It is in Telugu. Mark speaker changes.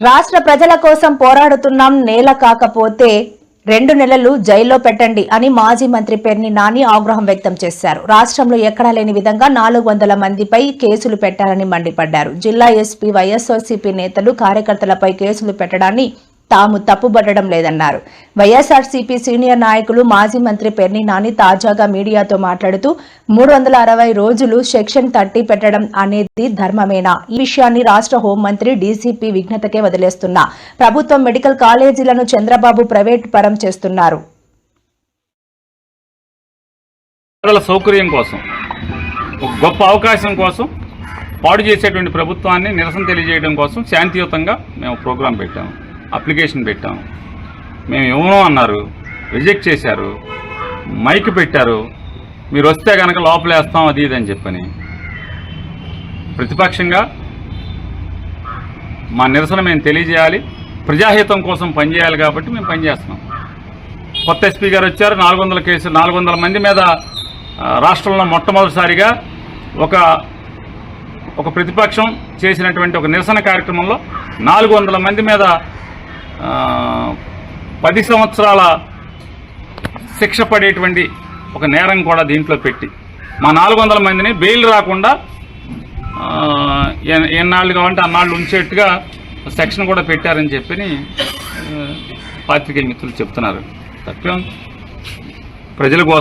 Speaker 1: రాష్ట్ర ప్రజల కోసం పోరాడుతున్నాం నేల కాకపోతే రెండు నెలలు జైల్లో పెట్టండి అని మాజీ మంత్రి పెర్ని నాని ఆగ్రహం వ్యక్తం చేశారు. రాష్ట్రంలో ఎక్కడా లేని విధంగా నాలుగు వందల మందిపై కేసులు పెట్టారని మండిపడ్డారు. జిల్లా ఎస్పీ వైఎస్ఆర్సీపీ నేతలు కార్యకర్తలపై కేసులు పెట్టడాన్ని తాము తప్పుబట్టడం లేదన్నారు. వైఎస్ఆర్సీపీ సీనియర్ నాయకులు మాజీ మంత్రి పెర్ని నాని తాజాగా మీడియాతో మాట్లాడుతూ మూడు వందల అరవై రోజులు సెక్షన్ థర్టీ పెట్టడం అనేది ధర్మమేనా? ఈ విషయాన్ని రాష్ట్ర హోంమంత్రి డీసీపీ విఘ్నతకే వదిలేస్తున్నా. ప్రభుత్వం మెడికల్ కాలేజీలను చంద్రబాబు ప్రైవేట్ పరం చేస్తున్నారు.
Speaker 2: సౌకర్యం కోసం గొప్ప అవకాశం కోసం పాడు చేసేటువంటి ప్రభుత్వాన్ని నిరసన తెలియజేయడం కోసం శాంతియుతంగా మేము ప్రోగ్రాం పెట్టాము. అప్లికేషన్ పెట్టాం. మేము ఇవ్వను అన్నారు రిజెక్ట్ చేశారు మైక్ పెట్టారు మీరు వస్తే కనుక లోపలేస్తాం అది ఇది అని చెప్పని. ప్రతిపక్షంగా మా నిరసన మేము తెలియజేయాలి. ప్రజాహితం కోసం పనిచేయాలి కాబట్టి మేము పనిచేస్తున్నాం. కొత్త ఎస్పీ గారు వచ్చారు నాలుగు వందల కేసు నాలుగు వందల మంది మీద రాష్ట్రంలో మొట్టమొదటిసారిగా ఒక ఒక ప్రతిపక్షం చేసినటువంటి ఒక నిరసన కార్యక్రమంలో నాలుగు వందల మంది మీద పది సంవత్సరాల శిక్ష పడేటువంటి ఒక నేరం కూడా దీంట్లో పెట్టి మా నాలుగు వందల మందిని బెయిల్ రాకుండా ఎన్నాళ్ళు కావాలంటే అన్నాళ్ళు ఉంచేట్టుగా సెక్షన్ కూడా పెట్టారని చెప్పి పాత్రికేయ మిత్రులు చెప్తున్నారు. తప్పేం ప్రజల కోసం